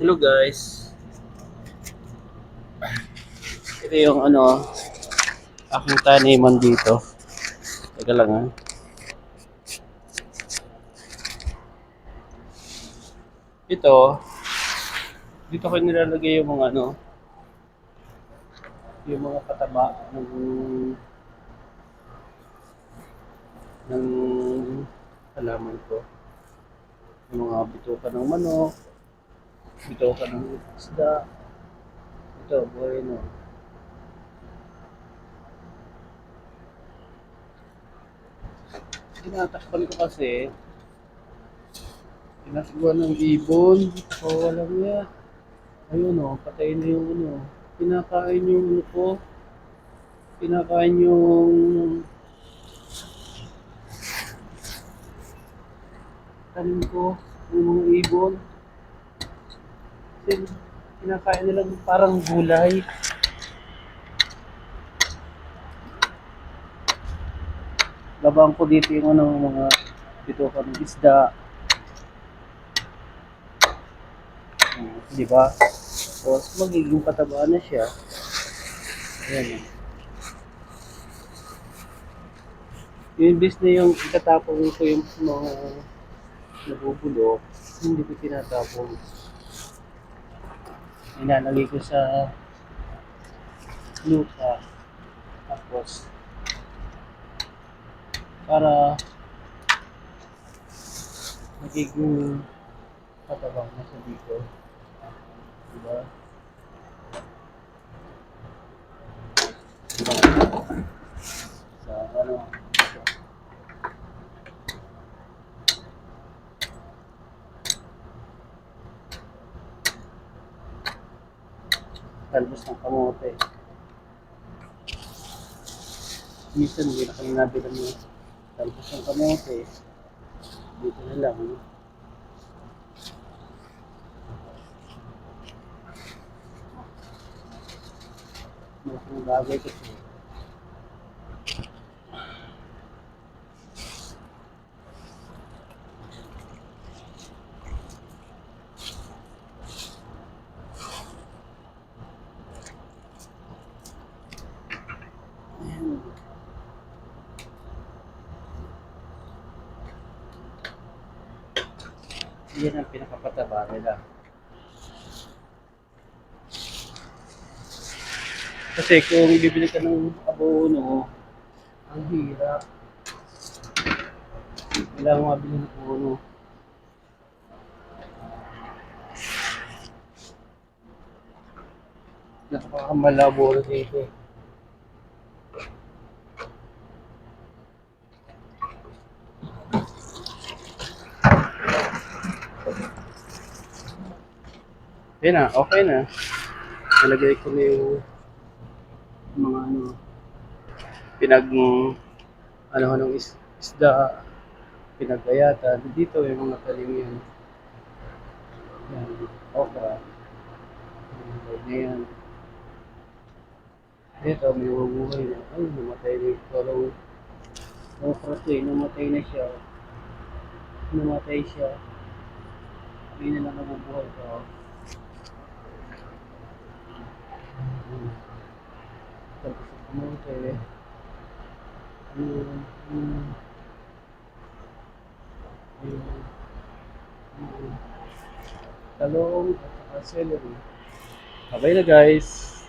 Hello guys. Ito yung ano, aking taniman dito. Teka lang ha. Ito, dito ko nilalagay yung mga ano, yung mga pataba ng ng halaman ko. Yung mga bituka ng manok, bituka ng isda. Ito, bueno. Tinatakpan ko kasi Tinasiguan ng ibon. O, walang niya. Ayun o, patay na yung ano. Pinakain yung ano ko. Pinakain yung tanim ko. Yung mga ibon. Kasi pinakain nila parang gulay. Labang ko dito yung ano, mga bituka ng isda. Hmm, di ba? Tapos magiging pataba na siya. Ayan. Yung imbis na yung itatapon ko yung mga nabubulok, hindi ko tinatapon. Inalagay ko sa lupa. Tapos, para magiging patabang na siya dito. Diba? Sa ano, talbos ng kamote. Minsan hindi na kami nabilang ng talbos ng kamote. Dito na lang. Malaking bagay kasi. Ayan. Yan ang pinakapataba nila. Kasi kung bibili ka ng abono, ang hirap. Kailangan mabili ng abono. Napakamalabo na dito. eh. Yan na, okay na. Nalagay ko na yung mga ano, pinag, ano ng is, isda, pinagayatan. Dito yung mga talim yan. Yan, okra. Yan, yan. Dito, may mabuhay na. Ay, namatay na yung parang okra to eh. Namatay na siya. Namatay siya. Hindi na lang nabubuhay pa. Tapos. Ayun. Ayun. Ayun. Ayun. Talong at saka celery. Bye na guys.